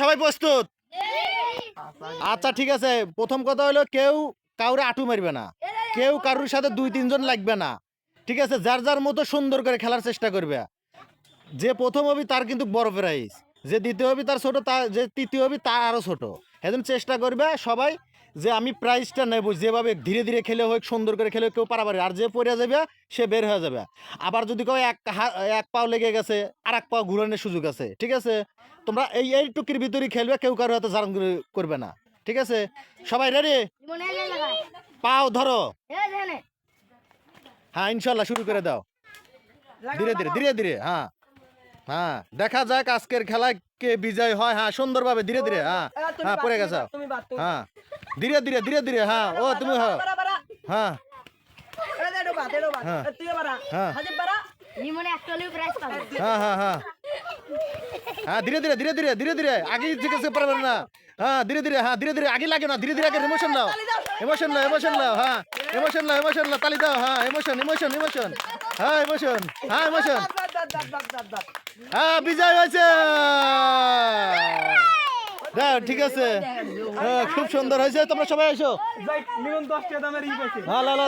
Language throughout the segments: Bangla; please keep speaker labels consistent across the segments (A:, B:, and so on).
A: সবাই প্রস্তুত? আচ্ছা ঠিক আছে। প্রথম কথা হলো কেউ কাউরে আটু মারবে না। কেউ কারুর সাথে দুই, তিনজন লাগবে না। ঠিক আছে? যার যার মতো সুন্দর করে খেলার চেষ্টা করবে। যে প্রথম হবি তার কিন্তু বড় প্রাইজ। যে দ্বিতীয় হবি তার ছোট তার যে তৃতীয় হবি তার আরও ছোট। এখন চেষ্টা করবে সবাই যে আমি প্রাইজটা নেব যেভাবে ধীরে ধীরে খেলে হোক সুন্দর করে খেলে কেউ পারাপারি আর যে পড়ে যাবে সে বের হয়ে যাবে। আবার যদি কেউ এক এক পাও লেগে গেছে আর এক পাও ঘুরানোর সুযোগ আছে ঠিক আছে? তোমরা এই এই এইটুকির ভিতরেই খেলবে কেউ কারও হাতে জারান করবে না ঠিক আছে? সবাই রেডি পাও ধরো। হ্যাঁ ইনশাল্লাহ শুরু করে দাও। ধীরে ধীরে ধীরে ধীরে হ্যাঁ হ্যাঁ দেখা যাক আজকের খেলায় কে বিজয় হয়। হ্যাঁ সুন্দরভাবে ধীরে ধীরে হ্যাঁ হ্যাঁ পড়ে গেছে। হ্যাঁ। ধীরে ধীরে ধীরে ধীরে হ্যাঁ। ও তুমি হ্যাঁ। হ্যাঁ। হ্যাঁ। হ্যাঁ। হ্যাঁ হ্যাঁ হ্যাঁ। হ্যাঁ ধীরে ধীরে ধীরে ধীরে ধীরে ধীরে। আগে জিজ্ঞেস পারবেন না। হ্যাঁ ধীরে ধীরে হ্যাঁ ধীরে ধীরে। আগে লাগে না ধীরে ধীরে আগে ইমোশন নাও। ইমোশন নাও ইমোশন নাও হ্যাঁ। ইমোশন নাও ইমোশন নাও তালি দাও হ্যাঁ ইমোশন ইমোশন ইমোশন হ্যাঁ ইমোশন হ্যাঁ ইমোশন হ্যাঁ বিজয় হয়েছে। ঠিক আছে। হ্যাঁ, খুব সুন্দর হয়েছে তোমরা সবাই এসো।
B: যাই 10 টাকা দামের ই পাইছে
A: হ্যাঁ লা লা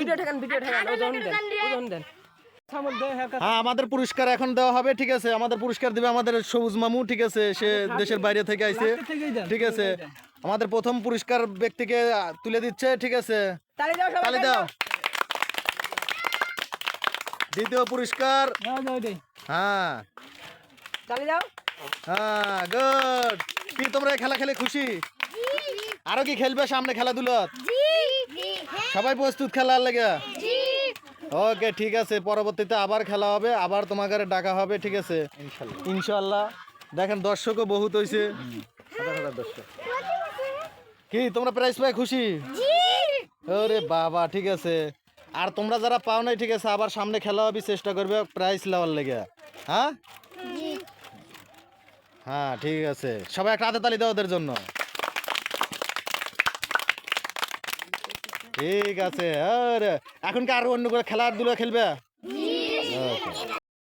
B: ভিডিও ঠেকান ভিডিও ঠেকান ওজন দেন ওজন দেন। হ্যাঁ
A: আমাদের পুরস্কার এখন দেওয়া হবে ঠিক আছে। আমাদের পুরস্কার দিবে আমাদের সবুজ মামু ঠিক আছে। সে দেশের বাইরে থেকে আইছে। ঠিক আছে। আমাদের প্রথম পুরস্কার ব্যক্তিকে তুলে দিচ্ছে ঠিক আছে।
B: তালি দাও সবাই
A: তালি দাও। দ্বিতীয় পুরস্কার। হ্যাঁ হ্যাঁ গুড। কি তোমরা খেলা খেলে খুশি? আরও কি খেলবে সামনে খেলাধুলা সবাই প্রস্তুত খেলার লেগে? ওকে ঠিক আছে পরবর্তীতে আবার খেলা হবে আবার তোমাকে ডাকা হবে ঠিক আছে? ইনশাল্লাহ। দেখেন দর্শকও বহুত হয়েছে কি তোমরা প্রাইজ পাই খুশি? ওরে বাবা ঠিক আছে। আর তোমরা যারা পাও নাই ঠিক আছে আবার সামনে খেলা হবে চেষ্টা করবে প্রাইজ লেওয়ার লেগে। হ্যাঁ? হ্যাঁ ঠিক আছে। সবাই একটা হাতে তালি দাও ওদের জন্য। ঠিক আছে আর এখন কি আর অন্য করে খেলাধুলা খেলবে.